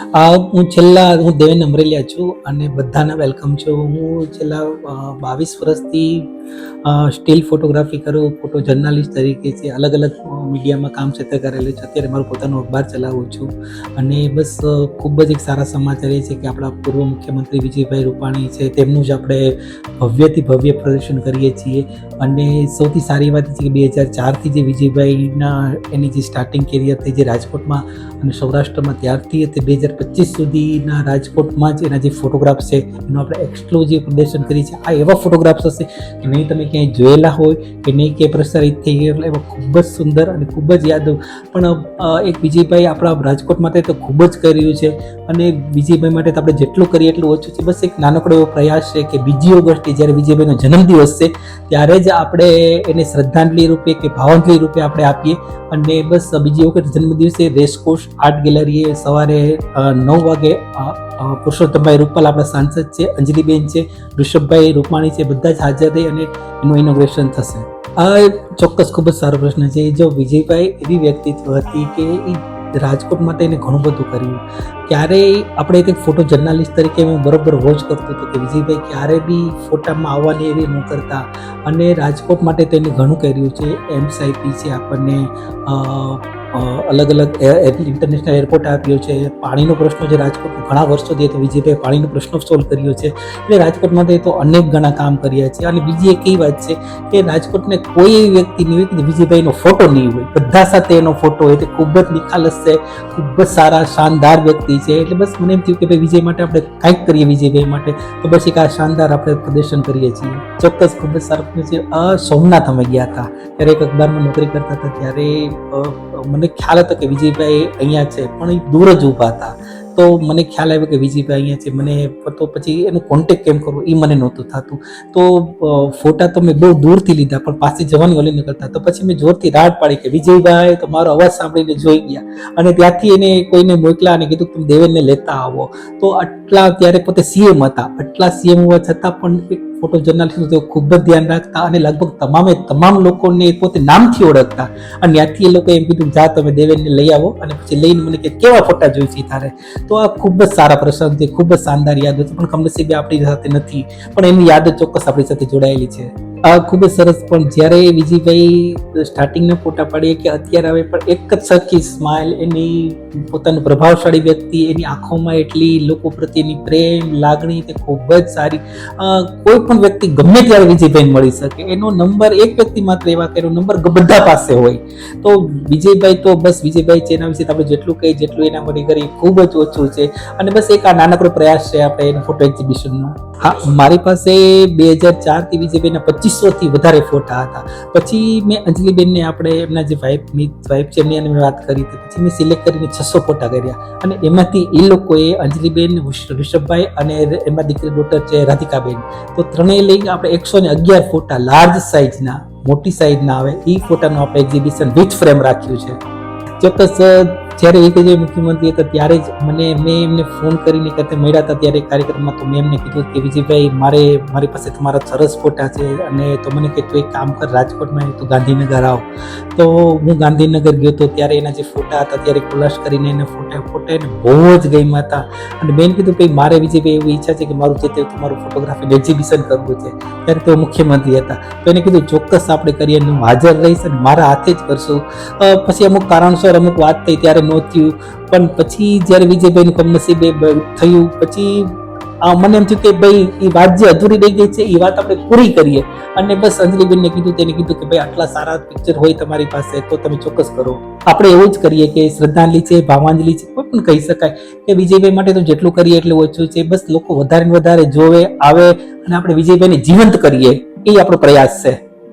આ હું છેલ્લા, હું દેવેન અમરેલિયા છું અને બધાને વેલકમ છું. હું છેલ્લા બાવીસ વર્ષથી સ્ટીલ ફોટોગ્રાફી કરું ફોટો જર્નાલિસ્ટ તરીકે છે. અલગ અલગ મીડિયામાં કામ ક્ષેત્ર કરેલું છે. અત્યારે મારું પોતાનું અખબાર ચલાવું છું. અને બસ ખૂબ જ એક સારા સમાચાર એ છે કે આપણા પૂર્વ મુખ્યમંત્રી વિજયભાઈ રૂપાણી છે, તેમનું જ આપણે ભવ્યથી ભવ્ય પ્રદર્શન કરીએ છીએ. અને સૌથી સારી વાત છે કે બે હજાર ચારથી જે વિજયભાઈના એની જે સ્ટાર્ટિંગ કેરિયર થઈ, જે રાજકોટમાં અને સૌરાષ્ટ્રમાં, ત્યારથી તે બે હજાર પચીસ સુધીના રાજકોટમાં જ એના જે ફોટોગ્રાફ્સ છે, એનું આપણે એક્સક્લુઝિવ પ્રદર્શન કરી છે. આ એવા ફોટોગ્રાફ્સ હશે કે નહીં તમે ક્યાંય જોયેલા હોય, કે નહીં ક્યાંય પ્રસારિત થઈ ગયેલા એવા ખૂબ જ સુંદર અને ખૂબ જ યાદ. પણ એક વિજયભાઈ આપણા રાજકોટ માટે તો ખૂબ જ કર્યું છે અને વિજયભાઈ માટે તો આપણે જેટલું કરીએ એટલું ઓછું છે. બસ એક નાનકડો એવો પ્રયાસ છે કે બીજી ઓગસ્ટે જ્યારે વિજયભાઈનો જન્મદિવસ છે, ત્યારે જ આપણે એને શ્રદ્ધાંજલિ રૂપે કે ભાવાંજલિ રૂપે આપણે આપીએ અને બસ બીજી વખત જન્મદિવસે રેસકોર્સ આર્ટ ગેલેરીએ સવારે નવ વાગે પુરુષોત્તમભાઈ રૂપાલ આપણા સાંસદ છે, અંજલિબેન છે, ઋષભભાઈ રૂપાણી છે, બધા જ હાજર રહી અને એનું ઇનોગ્રેશન થશે. આ ચોક્કસ ખૂબ જ સારો પ્રશ્ન છે જો વિજયભાઈ એવી વ્યક્તિત્વ હતી કે એ રાજકોટ માટે એને ઘણું બધું કર્યું. ક્યારેય આપણે એક ફોટો જર્નાલિસ્ટ તરીકે હું બરોબર વોચ કરતો હતો કે વિજયભાઈ ક્યારે બી ફોટામાં આવવાની એવી ન કરતા. અને રાજકોટ માટે તેને ઘણું કર્યું છે એમસાઈપી છે આપણને અલગ અલગ ઇન્ટરનેશનલ એરપોર્ટ આપ્યો છે. પાણીનો પ્રશ્ન જે રાજકોટ ઘણા વર્ષોથી હતો વિજયભાઈ પાણીનો પ્રશ્ન સોલ્વ કર્યો છે. એટલે રાજકોટ માટે તો અનેક ઘણા કામ કર્યા છે. અને બીજી એક એવી વાત છે કે રાજકોટને કોઈ એવી વ્યક્તિ નહીં હોય કે વિજયભાઈનો ફોટો નહીં હોય. બધા સાથે એનો ફોટો હોય. તે ખૂબ જ નિખાલસ છે ખૂબ જ સારા શાનદાર વ્યક્તિ છે. એટલે બસ મને એમ થયું કે ભાઈ વિજય માટે આપણે કાંઈક કરીએ વિજયભાઈ માટે. તો બસ એક આ શાનદાર આપણે પ્રદર્શન કરીએ છીએ. ચોક્કસ ખૂબ જ સારું છે. સોમનાથ અમે ગયા હતા. ત્યારે એક અખબારમાં નોકરી કરતા હતા. ત્યારે અ, મને ખ્યાલ હતો કે વિજયભાઈ અહીંયા છે, પણ એ દૂર જ ઊભા હતા. તો મને ખ્યાલ આવ્યો કે વિજયભાઈ અહીંયા છે. મને તો પછી એનો કોન્ટેક કેમ કરવો એ મને નહોતું થતું. તો ફોટા તો મેં બહુ દૂરથી લીધા, પણ પાસે જવાની ઓલી નીકળતા. તો પછી મેં જોરથી રાડ પાડી કે, વિજયભાઈ, તો મારો અવાજ સાંભળીને જોઈ ગયા. અને ત્યાંથી એને કોઈને મોકલા અને કીધું તમે દેવેનને લેતા આવો. તો આટલા ત્યારે પોતે સીએમ હતા. આટલા સીએમ હોવા છતાં પણ ફોટો જર્નાલિસ્ટ તેઓ ખૂબ જ ધ્યાન રાખતા અને લગભગ તમામે તમામ લોકોને પોતે નામથી ઓળખતા. અને ત્યાંથી એ લોકો એમ કીધું જા તમે દેવેનને લઈ આવો. અને પછી લઈને મને કે, કેવા ફોટા જોઈશે તારે? તો આ ખૂબ જ સારા પ્રસંગ છે, ખૂબ જ શાનદાર યાદો છે. પણ કમનસીબે આપણી સાથે નથી. પણ એની યાદો ચોક્કસ આપણી સાથે જોડાયેલી છે. આ ખૂબ જ સરસ, પણ જ્યારે વિજયભાઈ સ્ટાર્ટિંગના ફોટા પાડીએ કે અત્યારે હવે પણ એક જ સરખી સ્માઇલ એની પોતાનું પ્રભાવશાળી વ્યક્તિ, એની આંખોમાં એટલી લોકો પ્રત્યેની પ્રેમ, લાગણી, તે ખૂબ જ સારી. કોઈ પણ વ્યક્તિ ગમે ત્યારે વિજયભાઈ મળી શકે. એનો નંબર એક વ્યક્તિ માત્ર એવા કે એનો નંબર બધા પાસે હોય. તો વિજયભાઈ તો બસ વિજયભાઈ છે, એના વિશે આપણે જેટલું કહીએ, જેટલું એના માટે કરીએ, ખૂબ જ ઓછું છે. અને બસ એક આ નાનકડો પ્રયાસ છે આપણે એનો ફોટો એક્ઝિબિશનનો હા, મારી પાસે બે હજાર ચારથી વિજયભાઈના પચીસોથી વધારે ફોટા હતા. પછી મેં અંજલિબેનને આપણે એમના જે વાઇફ મિત વાઇફ છે એમની મેં વાત કરી હતી. પછી મેં સિલેક્ટ કરીને છસો ફોટા કર્યા. અને એમાંથી એ લોકોએ અંજલિબેન ઋષ- ઋષભભાઈ અને એમાં દીકરી ડોટર છે, રાધિકાબેન. તો ત્રણેય લઈ આપણે એકસો ને અગિયાર ફોટા લાર્જ સાઇઝના મોટી સાઇઝના આવે. એ ફોટાનું આપણે એક્ઝિબિશન વિથ ફ્રેમ રાખ્યું છે. ચોક્કસ જ્યારે એ જે મુખ્યમંત્રી હતા ત્યારે જ મને, મેં એમને ફોન કરીને કરતે મળ્યા હતા ત્યારે કાર્યક્રમમાં તો મેં એમને કીધું કે વિજયભાઈ, મારે, મારી પાસે તમારા સરસ ફોટા છે અને તો મને કે તું એક કામ કર, રાજકોટમાં તું ગાંધીનગર આવ. તો હું ગાંધીનગર ગયો તો ત્યારે એના જે ફોટા હતા ત્યારે ખુલાસ કરીને એને ફોટા ફોટા એને બહુ જ ગમ્યા હતા. અને બેન કીધું, ભાઈ, મારે વિજયભાઈ એવી ઈચ્છા છે કે મારું જે તે તમારું ફોટોગ્રાફીનું એક્ઝિબિશન કરવું છે. ત્યારે તેઓ મુખ્યમંત્રી હતા. તો એને કીધું, ચોક્કસ આપણે કરીએ, હું હાજર રહીશ અને મારા હાથે જ કરશું. પછી અમુક કારણસર અમુક વાત થઈ ત્યારે ન થયું પણ પછી જ્યારે વિજયભાઈનું કમનસીબે થયું, પછી મને એમ થયું કે ભાઈ એ વાત જે અધૂરી રહી ગઈ છે એ વાત આપણે પૂરી કરીએ. અને બસ અંજલિબેનને કીધું, તેને કીધું કે ભાઈ, આટલા સારા પિક્ચર હોય તમારી પાસે, તો તમે ચોક્કસ કરો. આપણે એવું જ કરીએ કે શ્રદ્ધાંજલિ છે, ભાવાંજલિ છે, કોઈ પણ કહી શકાય કે વિજયભાઈ માટે તો જેટલું કરીએ એટલું ઓછું છે. બસ લોકો વધારે ને વધારે જોવે, આવે, અને આપણે વિજયભાઈને જીવંત કરીએ. એ આપણો પ્રયાસ છે.